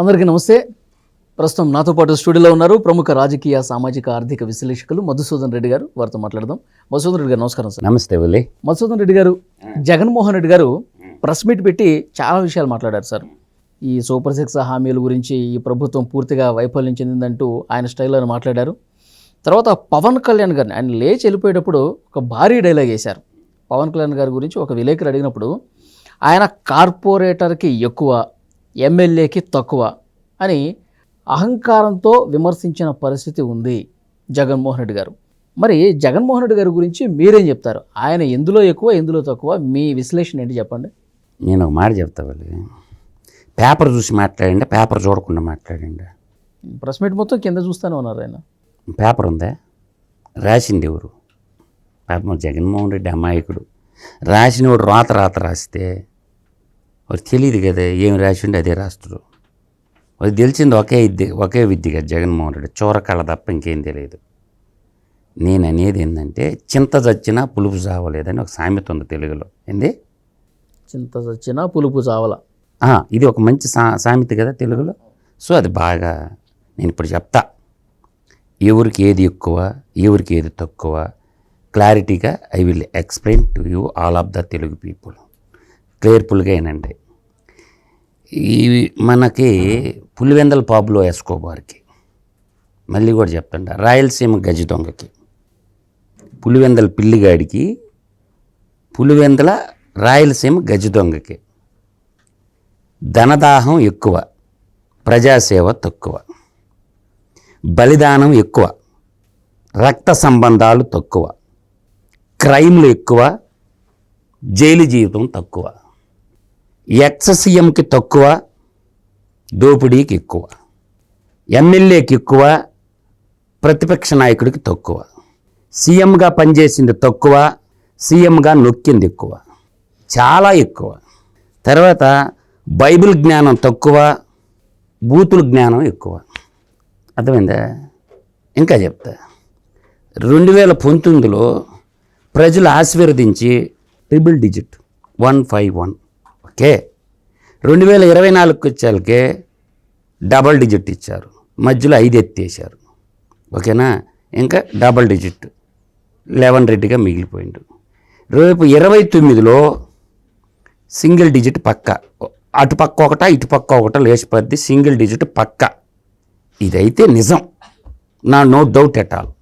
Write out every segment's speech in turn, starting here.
అందరికీ నమస్తే. ప్రస్తుతం నాతో పాటు స్టూడియోలో ఉన్నారు ప్రముఖ రాజకీయ సామాజిక ఆర్థిక విశ్లేషకులు మధుసూదన్ రెడ్డి గారు. వారితో మాట్లాడదాం. మధుసూదన్ రెడ్డి గారు నమస్కారం సార్. నమస్తే ఒలి మధుసూదన్ రెడ్డి గారు జగన్మోహన్ రెడ్డి గారు ప్రెస్ మీట్ పెట్టి చాలా విషయాలు మాట్లాడారు సార్. ఈ సూపర్ సిక్స్ హామీల గురించి ఈ ప్రభుత్వం పూర్తిగా వైఫల్యం చెందిందంటూ ఆయన స్టైల్లో మాట్లాడారు. తర్వాత పవన్ కళ్యాణ్ గారిని ఆయన లేచి వెళ్ళిపోయేటప్పుడు ఒక భారీ డైలాగ్ వేశారు. పవన్ కళ్యాణ్ గారి గురించి ఒక విలేకరు అడిగినప్పుడు ఆయన కార్పొరేటర్కి ఎక్కువ ఎమ్మెల్యేకి తక్కువ అని అహంకారంతో విమర్శించిన పరిస్థితి ఉంది జగన్మోహన్ రెడ్డి గారు. మరి జగన్మోహన్ రెడ్డి గారి గురించి మీరేం చెప్తారు? ఆయన ఎందులో ఎక్కువ ఎందులో తక్కువ? మీ విశ్లేషణ ఏంటి చెప్పండి. నేను ఒక మాట చెప్తా ఒలి పేపర్ చూసి మాట్లాడండి పేపర్ చూడకుండా మాట్లాడండి. ప్రెస్ మీట్ మొత్తం కింద చూస్తూనే ఉన్నారు ఆయన. పేపర్ ఉందా? రాసింది ఎవరు? పాపం జగన్మోహన్ రెడ్డి అమాయకుడు. రాసినవాడు రాత రాత రాస్తే వాడు తెలియదు కదా ఏం రాసిండు అదే రాస్తుడు వాడు తెలిసింది ఒకే విద్య ఒకే విద్య కదా జగన్మోహన్ రెడ్డి చోరకళ తప్ప ఇంకేం తెలియదు నేను అనేది ఏంటంటే చింత చచ్చినా పులుపు చావలేదని ఒక సామెత ఉంది తెలుగులో ఏంది చింత చచ్చినా పులుపు చావల ఇది ఒక మంచి సా సామెత కదా తెలుగులో సో అది బాగా నేను ఇప్పుడు చెప్తా ఎవరికి ఏది ఎక్కువ ఎవరికి ఏది తక్కువ క్లారిటీగా I will explain to you all of the Telugu people క్లియర్ఫుల్గా ఏనండి ఈ మనకి పులివెందల పాపులో ఎస్కోబార్కి మళ్ళీ కూడా చెప్తాండ రాయలసీమ గజ దొంగకి పులివెందల పిల్లిగాడికి పులివెందల రాయలసీమ గజ దొంగకి ధనదాహం ఎక్కువ ప్రజాసేవ తక్కువ బలిదానం ఎక్కువ రక్త సంబంధాలు తక్కువ క్రైమ్లు ఎక్కువ జైలు జీవితం తక్కువ. ఎక్స్ సీఎంకి తక్కువ దోపిడీకి ఎక్కువ. ఎమ్మెల్యేకి ఎక్కువ ప్రతిపక్ష నాయకుడికి తక్కువ. సీఎంగా పనిచేసింది తక్కువ సీఎంగా నొక్కింది ఎక్కువ. చాలా ఎక్కువ. తర్వాత బైబిల్ జ్ఞానం తక్కువ బూతుల జ్ఞానం ఎక్కువ. అర్థమైందా? ఇంకా చెప్తా. రెండు వేల పంతొమ్మిదిలో ప్రజలు ఆశీర్వదించి triple digit one five one okay రెండు వేల ఇరవై నాలుగుకి వచ్చేళ్ళకే డబల్ డిజిట్ ఇచ్చారు. మధ్యలో ఐదు ఎత్తేసారు ఓకేనా? ఇంకా డబల్ డిజిట్ లెవెన్ రెడ్డిగా మిగిలిపోయిండు. రేపు ఇరవై తొమ్మిదిలో సింగిల్ డిజిట్ పక్క. అటు పక్క ఒకట ఇటు పక్క ఒకట లేచిపోద్ది సింగిల్ డిజిట్ పక్క. ఇదైతే నిజం. నా నో డౌట్ ఎట్ ఆల్.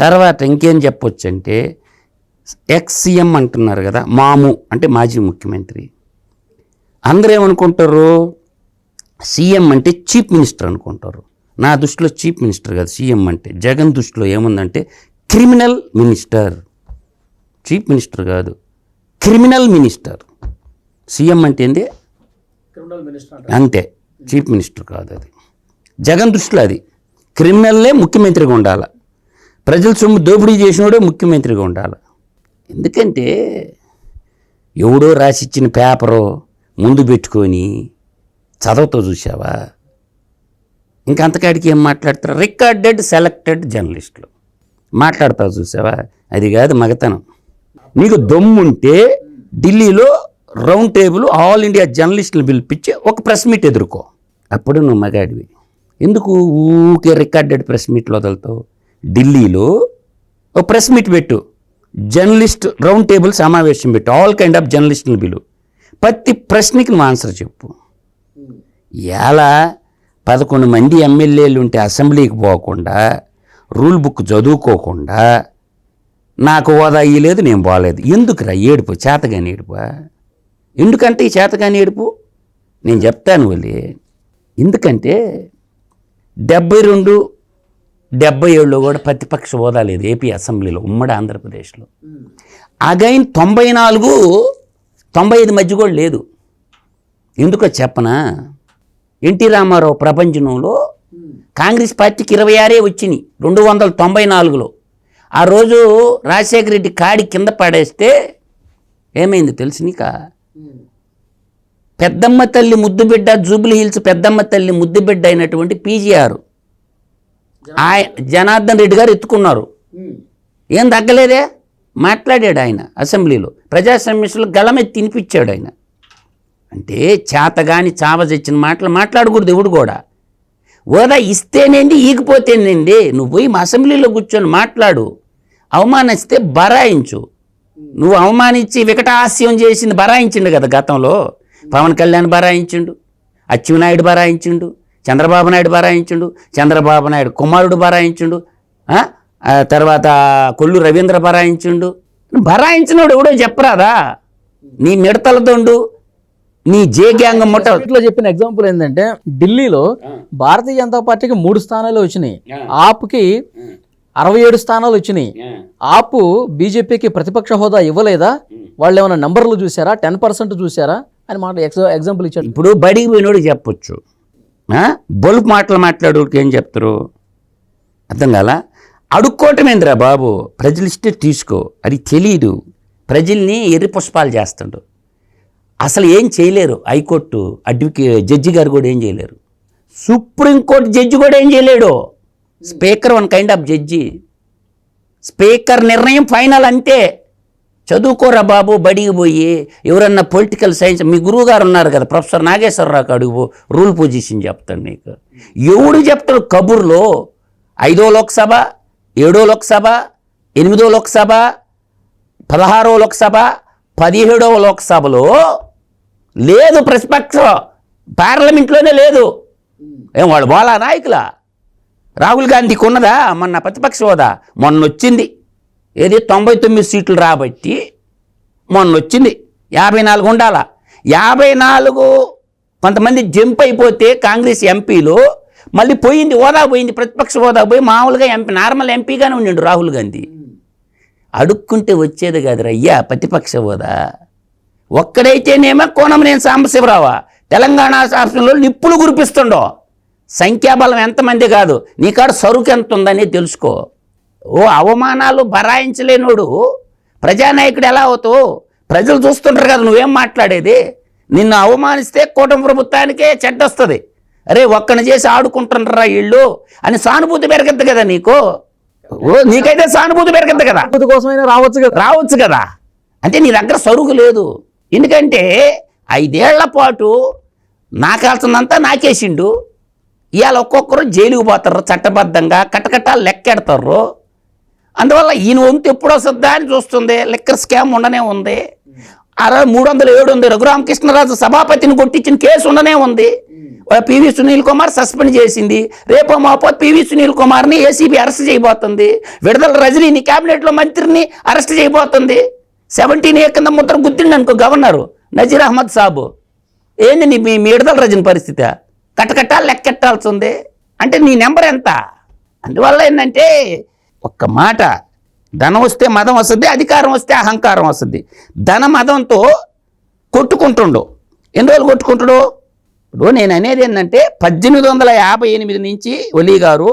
తర్వాత ఇంకేం చెప్పొచ్చు అంటే అంటున్నారు కదా మాము అంటే మాజీ ముఖ్యమంత్రి. అందరూ ఏమనుకుంటారు సీఎం అంటే చీఫ్ మినిస్టర్ అనుకుంటారు. నా దృష్టిలో చీఫ్ మినిస్టర్ కాదు సీఎం అంటే. జగన్ దృష్టిలో ఏముందంటే క్రిమినల్ మినిస్టర్. చీఫ్ మినిస్టర్ కాదు క్రిమినల్ మినిస్టర్. సీఎం అంటే ఏంది? క్రిమినల్ మినిస్టర్ అంతే చీఫ్ మినిస్టర్ కాదు అది. జగన్ దృష్టిలో అది. క్రిమినల్లే ముఖ్యమంత్రిగా ఉండాలి. ప్రజల సొమ్ము దోపిడీ చేసినోడే ముఖ్యమంత్రిగా ఉండాలి. ఎందుకంటే ఎవడో రాసిచ్చిన పేపరు ముందు పెట్టుకొని చదవతో చూసావా ఇంకా అంతకాడికి ఏం మాట్లాడతారు? రికార్డెడ్ సెలెక్టెడ్ జర్నలిస్టులు. మాట్లాడతావు చూసావా అది కాదు మగతనం. నీకు దమ్ముంటే ఢిల్లీలో రౌండ్ టేబుల్ ఆల్ ఇండియా జర్నలిస్టులు పిలిపించి ఒక ప్రెస్ మీట్ ఎదుర్కో. అప్పుడు నువ్వు మగాడివి. ఎందుకు ఊకే రికార్డెడ్ ప్రెస్ మీట్లు వదులుతావు? ఢిల్లీలో ఒక ప్రెస్ మీట్ పెట్టు. జర్నలిస్ట్ రౌండ్ టేబుల్ సమావేశం పెట్టు. ఆల్ కైండ్ ఆఫ్ జర్నలిస్టులు పిలువు ప్రతి ప్రశ్నకి నువ్వు ఆన్సర్ చెప్పు. ఎలా పదకొండు మంది ఎమ్మెల్యేలు ఉంటే అసెంబ్లీకి పోకుండా రూల్ బుక్ చదువుకోకుండా నాకు హోదా ఇయ్యలేదు నేను పోలేదు. ఎందుకురా ఏడుపు? చేతగాని ఏడుపు? ఎందుకంటే ఈ చేతగాని ఏడుపు? నేను చెప్తాను వాళ్ళి ఎందుకంటే డెబ్బై రెండు డెబ్బై ఏడులో కూడా ప్రతిపక్ష హోదా లేదు. ఏపీ అసెంబ్లీలో ఉమ్మడి ఆంధ్రప్రదేశ్లో. అగైన్ తొంభై నాలుగు తొంభై ఐదు మధ్య కూడా లేదు. ఎందుకో చెప్పనా? ఎన్టీ రామారావు ప్రపంచంలో కాంగ్రెస్ పార్టీకి ఇరవై ఆరే వచ్చినాయి రెండు వందల తొంభై నాలుగులో ఆ రోజు రాజశేఖర రెడ్డి కాడి కింద పడేస్తే ఏమైంది తెలుసు నీక? పెద్దమ్మ తల్లి ముద్దుబిడ్డ జూబ్లీ హిల్స్ పెద్దమ్మ తల్లి ముద్దుబిడ్డ అయినటువంటి పీజీఆర్. జనార్దన్ రెడ్డి. గారు ఎత్తుకున్నారు. ఏం తగ్గలేదే? మాట్లాడాడు ఆయన అసెంబ్లీలో. ప్రజా సమస్యలు తినిపించాడు ఆయన. అంటే చేతగాని చావజచ్చిన మాటలు మాట్లాడకూడదు ఎవడు కూడా. హోదా ఇస్తేనేంది ఈగిపోతేనేంది నువ్వు పోయి మా అసెంబ్లీలో కూర్చొని మాట్లాడు. అవమానిస్తే బరాయించు. నువ్వు అవమానించి వికటాస్యం చేసింది బరాయించిండు కదా గతంలో. పవన్ కళ్యాణ్ బరాయించిండు అచ్చెన్నాయుడు బరాయించిండు చంద్రబాబు నాయుడు బరాయించిండు చంద్రబాబు నాయుడు కుమారుడు బరాయించిండు తర్వాత కొల్లు రవీంద్ర బరాయించిండు బరాయించినోడు ఎవడో చెప్పరాదా? నీ మిడతల దొండు నీ జే గ్యాంగ్ ముట్ట ఇట్లా చెప్పిన ఎగ్జాంపుల్ ఏంటంటే ఢిల్లీలో భారతీయ జనతా పార్టీకి మూడు స్థానాలు వచ్చినాయి. ఆప్కి అరవై ఏడు స్థానాలు వచ్చినాయి. ఆపు బీజేపీకి ప్రతిపక్ష హోదా ఇవ్వలేదా? వాళ్ళు ఏమైనా నంబర్లు చూసారా టెన్ పర్సెంట్ చూసారా అని మాట ఎగ్జా- ఎగ్జాంపుల్ ఇచ్చాడు. ఇప్పుడు బడికి పోయినోడు చెప్పొచ్చు? బొలుపు మాటలు మాట్లాడోడికి ఏం చెప్తారు? అర్థం కాల? అడుక్కోవటమేంద్రా బాబు? ప్రజలు ఇస్తే తీసుకో. అది తెలియదు ప్రజల్ని ఎర్రి పుష్పాలు చేస్తుండు. అసలు ఏం చేయలేరు హైకోర్టు అడ్వకే జడ్జి గారు కూడా ఏం చేయలేరు. సుప్రీంకోర్టు జడ్జి కూడా ఏం చేయలేడు. Speaker one kind of judge. Speaker నిర్ణయం ఫైనల్ అంతే చదువుకోరా బాబు బడికి పోయి ఎవరన్నా పొలిటికల్ సైన్స్ మీ గురువు గారు ఉన్నారు కదా ప్రొఫెసర్ నాగేశ్వరరావు అడుగు రూల్ పొజిషన్ చెప్తాడు నీకు. ఎవడు చెప్తాడు కబుర్లో? ఐదో లోక్సభ ఏడో లోక్సభ ఎనిమిదో లోక్సభ పదహారో లోక్సభ పదిహేడవ లోక్సభలో లేదు ప్రతిపక్షం. పార్లమెంట్లోనే లేదు. ఏం వాళ్ళు బోలా నాయకులా? రాహుల్ గాంధీకి ఉన్నదా? మొన్న ప్రతిపక్ష హోదా? మొన్న వచ్చింది ఏది? తొంభై తొమ్మిది సీట్లు రాబట్టి మొన్న వచ్చింది యాభై నాలుగు ఉండాల? యాభై నాలుగు కొంతమంది జంప్ అయిపోతే కాంగ్రెస్ ఎంపీలు మళ్ళీ పోయింది హోదా పోయింది ప్రతిపక్ష హోదా పోయి మామూలుగా ఎంపీ నార్మల్ ఎంపీగానే ఉండిండు రాహుల్ గాంధీ. అడుక్కుంటే వచ్చేది కాదురా అయ్యా ప్రతిపక్ష హోదా. ఒక్కడైతేనేమో నేను సాంబశివరావా తెలంగాణ శాసనంలో నిప్పులు కురిపిస్తుండో. సంఖ్యాబలం ఎంతమంది కాదు నీ కాడ సరుకు ఎంత ఉందని తెలుసుకో. ఓ అవమానాలు బరాయించలేనోడు ప్రజానాయకుడు ఎలా అవుతావు? ప్రజలు చూస్తుంటారు కదా నువ్వేం మాట్లాడేది? నిన్ను అవమానిస్తే కూటమి ప్రభుత్వానికే చెడ్డొస్తుంది. అరే ఒక్కని చేసి ఆడుకుంటుండ్రా వీళ్ళు? అని సానుభూతి పెరగద్దు కదా నీకు? ఓ నీకైతే సానుభూతి పెరగద్దు కదా? కోసమైనా రావచ్చు కదా? రావచ్చు కదా? అంటే నీ దగ్గర సరుకు లేదు. ఎందుకంటే ఐదేళ్ళ పాటు నాకాల్సిందంతా నాకేసిండు. ఇవాళ ఒక్కొక్కరు జైలుకు పోతారు చట్టబద్ధంగా కట్టకట్టాలు లెక్కెడతారు. అందువల్ల ఈయన వంతు ఎప్పుడు వస్తుందా అని చూస్తుంది. లెక్కర్ స్కామ్ ఉండనే ఉంది. అరవై మూడు వందల ఏడు ఉంది రఘురామకృష్ణరాజు సభాపతిని కొట్టించిన కేసు ఉండనే ఉంది. పివి సునీల్ కుమార్ సస్పెండ్ చేసింది. రేపు మాపో పివి సునీల్ కుమార్ని ఏసీబీ అరెస్ట్ చేయబోతుంది. విడుదల రజనీని క్యాబినెట్లో మంత్రిని అరెస్ట్ చేయబోతుంది. సెవెంటీన్ ఏ కింద ముద్ర గుద్దిండి అనుకో గవర్నరు నజీర్ అహ్మద్ సాబు. ఏంది నీ మీ మీ విడుదల రజని పరిస్థితి? కట్టకట్టాలి లెక్కెట్టాల్సి ఉంది అంటే నీ నెంబర్ ఎంత? అందువల్ల ఏంటంటే ఒక్క మాట. ధనం వస్తే మదం వస్తుంది అధికారం వస్తే అహంకారం వస్తుంది. ధన మదంతో కొట్టుకుంటుండు. ఎన్ని రోజులు కొట్టుకుంటాడు? ఇప్పుడు నేను అనేది ఏంటంటే పద్దెనిమిది వందల యాభై ఎనిమిది నుంచి ఒలీ గారు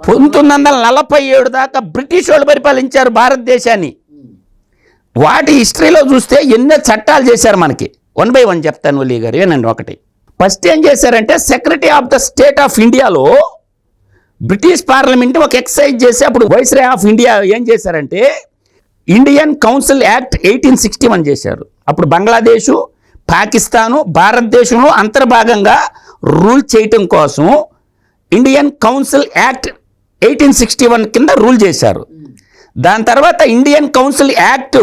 పంతొమ్మిది వందల నలభై ఏడు దాకా బ్రిటిష్ వాళ్ళు పరిపాలించారు భారతదేశాన్ని. వాటి హిస్టరీలో చూస్తే ఎన్నో చట్టాలు చేశారు మనకి. వన్ బై వన్ చెప్తాను ఒలీ గారు ఏనండి ఒకటి. ఫస్ట్ ఏం చేశారంటే secretary of the state of ఇండియాలో బ్రిటిష్ పార్లమెంట్ ఒక ఎక్సైజ్ చేసి అప్పుడు వైస్రాయ్ ఆఫ్ ఇండియా ఏం చేశారంటే Indian council act eighteen sixty one చేశారు. అప్పుడు బంగ్లాదేశు పాకిస్తాను భారతదేశంలో అంతర్భాగంగా రూల్ చేయటం కోసం Indian council act eighteen sixty one కింద రూల్ చేశారు. దాని తర్వాత Indian council act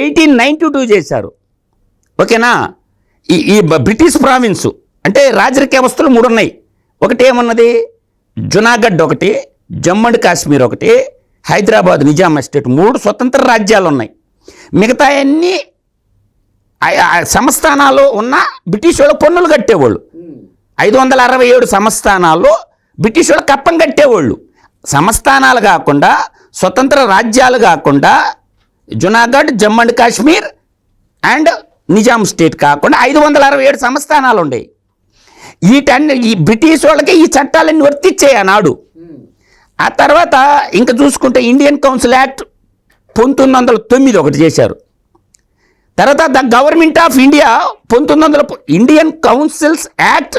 eighteen ninety two చేశారు. ఓకేనా? ఈ ఈ బ్రిటిష్ ప్రావిన్సు అంటే రాజరిక వ్యవస్థలు మూడు ఉన్నాయి ఒకటి ఏమన్నది? జునాగఢ్ ఒకటి జమ్మూ అండ్ కాశ్మీర్ ఒకటి హైదరాబాద్ నిజాం ఎస్టేట్ మూడు స్వతంత్ర రాజ్యాలు ఉన్నాయి మిగతా అన్నీ సంస్థానాల్లో ఉన్న బ్రిటిష్ వాళ్ళు పన్నులు కట్టేవాళ్ళు. ఐదు వందల అరవై ఏడు సంస్థానాల్లో బ్రిటిష్ వాళ్ళు కప్పం కట్టేవాళ్ళు. సంస్థానాలు కాకుండా స్వతంత్ర రాజ్యాలు కాకుండా Junagadh Jammu and Kashmir and Nizam state కాకుండా ఐదు వందల అరవై ఏడు సంస్థానాలు ఉండేవి వీటన్ని ఈ బ్రిటిష్ వాళ్ళకి ఈ చట్టాలన్నీ వర్తిచ్చాయి ఆనాడు. ఆ తర్వాత ఇంకా చూసుకుంటే ఇండియన్ కౌన్సిల్ యాక్ట్ పంతొమ్మిది వందల తొమ్మిది ఒకటి చేశారు. తర్వాత ద గవర్నమెంట్ ఆఫ్ ఇండియా పంతొమ్మిది వందల ఇండియన్ కౌన్సిల్స్ యాక్ట్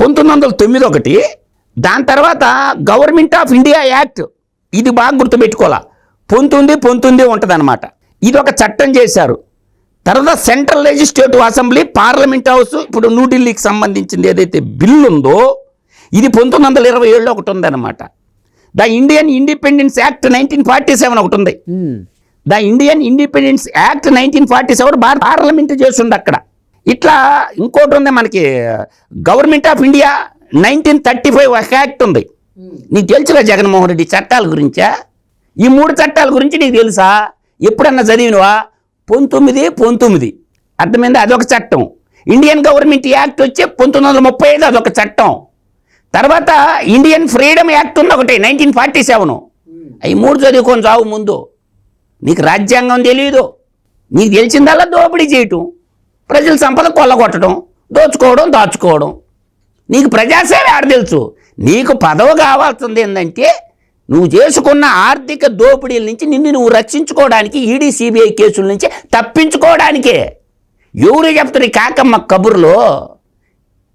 పంతొమ్మిది వందల తొమ్మిది ఒకటి దాని తర్వాత గవర్నమెంట్ ఆఫ్ ఇండియా యాక్ట్ ఇది బాగా గుర్తుపెట్టుకోవాలా. పొందుంది పొందుంది ఉంటుందన్నమాట. ఇది ఒక చట్టం చేశారు. తర్వాత central legislative assembly parliament house ఇప్పుడు న్యూఢిల్లీకి సంబంధించింది ఏదైతే బిల్లు ఉందో ఇది పంతొమ్మిది వందల ఇరవై ఏడులో ఒకటి ఉందన్నమాట. The Indian independence act nineteen forty seven ఒకటి ఉంది. The Indian independence act nineteen forty seven భారత పార్లమెంట్ చేస్తుంది అక్కడ. ఇట్లా ఇంకోటి ఉంది మనకి government of India nineteen thirty five ఒక యాక్ట్ ఉంది. నీకు తెలుసురా జగన్మోహన్ రెడ్డి చట్టాల గురించా? ఈ మూడు చట్టాల గురించి నీకు తెలుసా? ఎప్పుడన్నా చదివినవా? పంతొమ్మిది పంతొమ్మిది. అర్థమైంది? అదొక చట్టం. ఇండియన్ గవర్నమెంట్ యాక్ట్ వచ్చి పంతొమ్మిది వందల ముప్పై ఐదు అదొక చట్టం. తర్వాత ఇండియన్ ఫ్రీడమ్ యాక్ట్ ఉంది ఒకటి నైన్టీన్ ఫార్టీ సెవెన్ అవి మూడు చదువుకొని చావు ముందు. నీకు రాజ్యాంగం తెలియదు నీకు తెలిసిందల్లా దోపిడీ చేయటం ప్రజల సంపద కొల్లగొట్టడం దోచుకోవడం దాచుకోవడం. నీకు ప్రజాసేవ ఆడ తెలుసు? నీకు పదవి కావాల్సింది ఏంటంటే నువ్వు చేసుకున్న ఆర్థిక దోపిడీల నుంచి నిన్ను నువ్వు రక్షించుకోవడానికి ఈడీ సిబిఐ కేసుల నుంచి తప్పించుకోవడానికే. ఎవరు చెప్తారు కాకమ్మ కబుర్లో?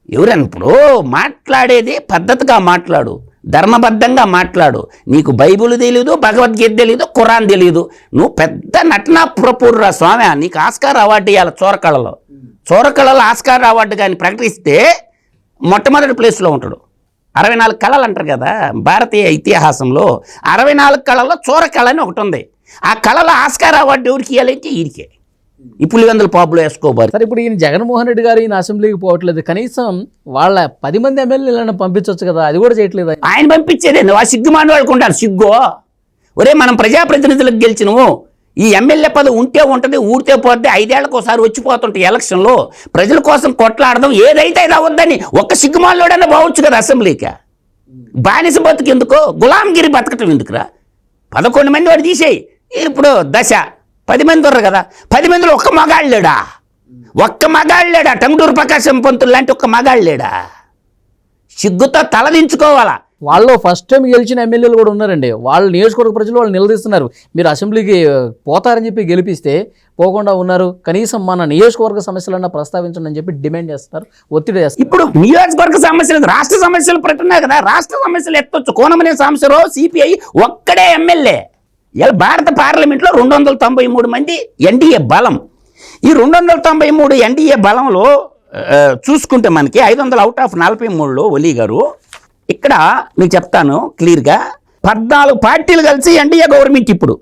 ఎవరన్నప్పుడు మాట్లాడేది పద్ధతిగా మాట్లాడు. ధర్మబద్ధంగా మాట్లాడు. నీకు బైబిల్ తెలియదు భగవద్గీత తెలియదు ఖురాన్ తెలియదు నువ్వు పెద్ద నటనా ప్రపూర్రా స్వామి నీకు ఆస్కార్ అవార్డు ఇవ్వాలి చోరకళలో. చోరకళలో ఆస్కార్ అవార్డు కానీ ప్రకటిస్తే మొట్టమొదటి ప్లేస్లో ఉంటాడు. అరవై నాలుగు కళలు అంటారు కదా భారతీయ ఇతిహాసంలో అరవై నాలుగు కళల్లో చోరకళ అని ఒకటి ఉంది. ఆ కళలో ఆస్కార్ అవార్డు ఎవరికి ఇవ్వాలంటే ఈరికే ఈ పులివెందుల పాపులో వేసుకోబారు. సరే ఇప్పుడు ఈయన జగన్మోహన్ రెడ్డి గారు ఈయన అసెంబ్లీకి పోవట్లేదు. కనీసం వాళ్ళ పది మంది ఎమ్మెల్యేలను పంపించవచ్చు కదా అది కూడా చేయట్లేదు? ఆయన. పంపించేదండి ఆ సిగ్గుమాని వాళ్ళకు ఉండాలి సిగ్గు. ఒరే మనం ప్రజాప్రతినిధులకు గెలిచినవు ఈ ఎమ్మెల్యే పదవి ఉంటే ఉంటుంది ఊరితే పోతే ఐదేళ్ళకు ఒకసారి వచ్చిపోతుంటాయి ఎలక్షన్లో. ప్రజల కోసం కొట్లాడదాం ఏదైతే అది అవ్వద్దని ఒక్క సిగ్గుమాలోడన్నా బావచ్చు కదా అసెంబ్లీకి. బానిస బతుకు ఎందుకో గులాంగిరి బతకటం ఎందుకురా? పదకొండు మంది వాడు తీసేయి. ఇప్పుడు దశ. పది మంది ఉన్నారు కదా? పది మందిలో ఒక్క మగాళ్ళు లేడా? ఒక్క మగాళ్ళు లేడా? టంగుటూరు ప్రకాశం పంతులు లాంటి ఒక్క మగాళ్ళు లేడా? సిగ్గుతో తలదించుకోవాలా వాళ్ళు ఫస్ట్ టైం గెలిచిన ఎమ్మెల్యేలు కూడా ఉన్నారండి. వాళ్ళ నియోజకవర్గ ప్రజలు వాళ్ళు నిలదీస్తున్నారు. మీరు అసెంబ్లీకి పోతారని చెప్పి గెలిపిస్తే పోకుండా ఉన్నారు. కనీసం మన నియోజకవర్గ సమస్యలన్నా ప్రస్తావించండి అని చెప్పి డిమాండ్ చేస్తున్నారు ఒత్తిడి చేస్తారు. ఇప్పుడు నియోజకవర్గ సమస్యలు రాష్ట్ర సమస్యలు పెట్టున్నాయి కదా? రాష్ట్ర సమస్యలు ఎత్తొచ్చు. కోనమనే సమస్యలో సిపిఐ ఒక్కడే ఎమ్మెల్యే. ఇలా భారత పార్లమెంట్లో రెండు వందల తొంభై మూడు మంది ఎన్డీఏ బలం. ఈ రెండు వందల తొంభై మూడు ఎన్డీఏ బలంలో చూసుకుంటే మనకి ఐదు వందల అవుట్ ఆఫ్ నలభై మూడులో ఒలీ గారు ఇక్కడ మీకు చెప్తాను క్లియర్గా. పద్నాలుగు పార్టీలు కలిసి ఎన్డీఏ గవర్నమెంట్ ఇప్పుడు.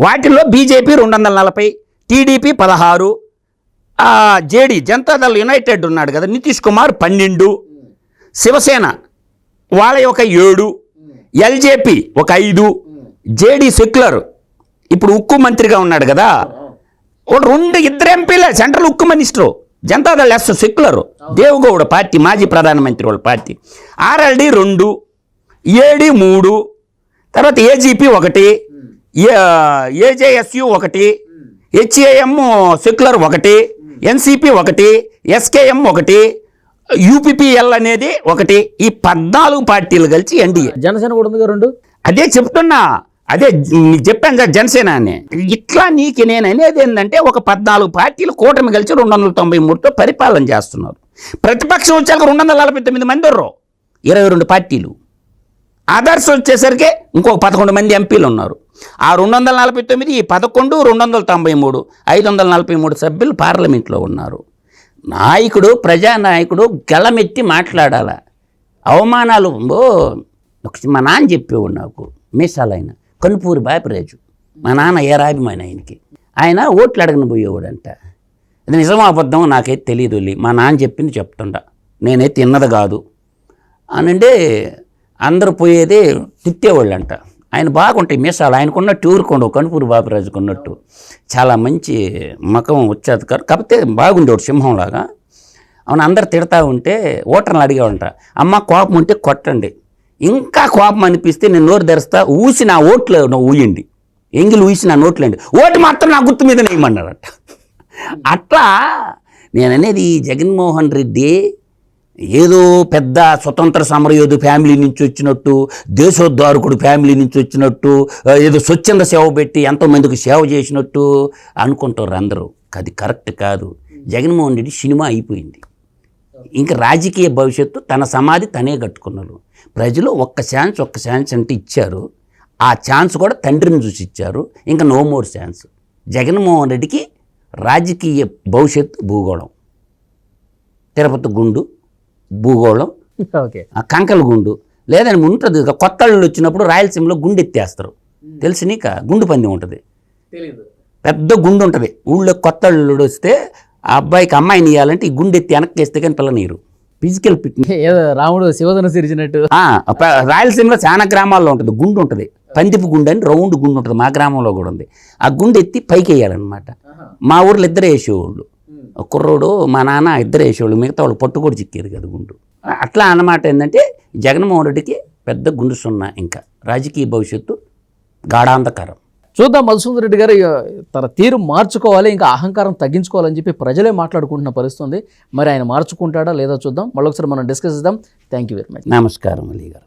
వాటిల్లో బీజేపీ రెండు వందల నలభై టీడీపీ పదహారు జేడీ జనతాదళ యునైటెడ్ ఉన్నాడు కదా నితీష్ కుమార్ పన్నెండు శివసేన వాళ్ళ ఒక ఏడు ఎల్జేపీ ఒక ఐదు జేడీ సెక్యులర్. ఇప్పుడు ఉక్కు మంత్రిగా ఉన్నాడు కదా. ఒక రెండు ఇద్దరు ఎంపీలే సెంట్రల్ ఉక్కు minister. Janata Dal S secular. Deve Gowda party మాజీ ప్రధానమంత్రి వాళ్ళ పార్టీ. ఆర్ఎల్డి రెండు ఏడి మూడు తర్వాత ఏజీపీ ఒకటి ఏజేఎస్యు ఒకటి హెచ్ఏఎం సెక్యులర్ ఒకటి ఎన్సిపి ఒకటి ఎస్కేఎం ఒకటి యూపీపీఎల్ అనేది ఒకటి. ఈ పద్నాలుగు పార్టీలు కలిసి ఎన్డీఏ. జనసేన కూడా ఉంది రెండు? అదే చెప్తున్నా. అదే చెప్పాను కదా జనసేన అని ఇట్లా నీకు నేను అనేది ఏంటంటే ఒక పద్నాలుగు పార్టీలు కూటమి కలిసి రెండు వందల తొంభై మూడుతో పరిపాలన చేస్తున్నారు. ప్రతిపక్షం వచ్చాక రెండు వందల నలభై తొమ్మిది మంది ఉర్రు. ఇరవై రెండు పార్టీలు. అదర్స్ వచ్చేసరికి ఇంకొక పదకొండు మంది ఎంపీలు ఉన్నారు. ఆ రెండు వందల నలభై తొమ్మిది ఈ పదకొండు రెండు వందల తొంభై మూడు ఐదు వందల నలభై మూడు సభ్యులు పార్లమెంట్లో ఉన్నారు. నాయకుడు ప్రజానాయకుడు గెలమెత్తి మాట్లాడాల? అవమానాలు ఓ, మా నాన్న చెప్పేవాడు నాకు మీసాలైనా. కల్పూరి కనుపూరి బాపిరాజు. మా నాన్న ఏ రాభిమాని ఆయనకి ఆయన ఓట్లు అడగని పోయేవాడంట. అది నిజమా అబద్ధం నాకైతే తెలియదు మా నాన్న చెప్పింది చెప్తుండ. నేనైతే తిన్నది కాదు. అనంటే అందరు పోయేది తిట్టేవాళ్ళంట. ఆయన బాగుంటాయి మీసాలు. ఆయనకున్న టూర్ కొండు బాపిరాజుకు ఉన్నట్టు చాలా మంచి మకం వచ్చేది కాదు కాకపోతే బాగుండేవాడు సింహంలాగా. అవును అందరు తిడతా ఉంటే ఓటర్లు అడిగేవంట అమ్మ కోపం ఉంటే కొట్టండి. ఇంకా కోపం అనిపిస్తే నేను నోరు తెరుస్తా ఊసి నా ఓట్లు ఊయండి. ఎంగిల్ ఊసి నా నోట్లండి ఓటు మాత్రం నా గుర్తు మీద నేయమన్నారట అట్లా నేను అనేది జగన్మోహన్ రెడ్డి ఏదో పెద్ద స్వతంత్ర సమరయోధు ఫ్యామిలీ నుంచి వచ్చినట్టు దేశోద్ధారకుడు ఫ్యామిలీ నుంచి వచ్చినట్టు ఏదో స్వచ్ఛంద సేవ పెట్టి ఎంతోమందికి సేవ చేసినట్టు అనుకుంటారు అందరూ. అది కరెక్ట్ కాదు. జగన్మోహన్ రెడ్డి సినిమా అయిపోయింది. ఇంకా రాజకీయ భవిష్యత్తు తన సమాధి తనే కట్టుకున్నారు ప్రజలు ఒక్క ఛాన్స్ ఒక్క ఛాన్స్ అంటే ఇచ్చారు. ఆ ఛాన్స్ కూడా తండ్రిని చూసి ఇచ్చారు. ఇంకా నో మోర్ ఛాన్స్. జగన్మోహన్ రెడ్డికి రాజకీయ భవిష్యత్ భూగోళం. తిరుపతి గుండు భూగోళం ఓకే. ఆ కంకల గుండు లేదని ఉంటుంది కొత్త వచ్చినప్పుడు రాయలసీమలో గుండు ఎత్తేస్తారు. తెలిసి నీక గుండు పందెం ఉంటుంది. పెద్ద గుండు ఉంటుంది. ఊళ్ళో కొత్త వస్తే ఆ అబ్బాయికి అమ్మాయిని ఇవ్వాలంటే ఈ గుండు ఎత్తి వెనక్కి వేస్తే కానీ పిల్లనీరు ఫిజికల్ ఫిట్నెస్ ఏదో రాముడు శివధను సిరిచినట్టు. రాయలసీమలో చాలా గ్రామాల్లో ఉంటుంది. గుండు ఉంటుంది. పందిపు గుండు అని రౌండ్ గుండు ఉంటుంది. మా గ్రామంలో కూడా ఉంది. ఆ గుండు ఎత్తి పైకి వేయాలన్నమాట. మా ఊర్లో ఇద్దరు వేసేవాళ్ళు. కుర్రోడు మా నాన్న ఇద్దరు వేసేవాళ్ళు. మిగతా వాళ్ళు పట్టు కూడా చిక్కేది కదా గుండు. అట్లా అన్నమాట ఏంటంటే జగన్మోహన్ రెడ్డికి పెద్ద గుండు సున్నా ఇంకా. రాజకీయ భవిష్యత్తు గాఢాంధకారం. చూద్దాం మధుసూదన్ రెడ్డి గారు తన తీరు మార్చుకోవాలి ఇంకా అహంకారం తగ్గించుకోవాలని చెప్పి ప్రజలే మాట్లాడుకుంటున్న పరిస్థితుంది. మరి ఆయన మార్చుకుంటాడా లేదా చూద్దాం. మళ్ళొకసారి మనం డిస్కస్ చేద్దాం. Thank you very much. నమస్కారం అలీ గారు.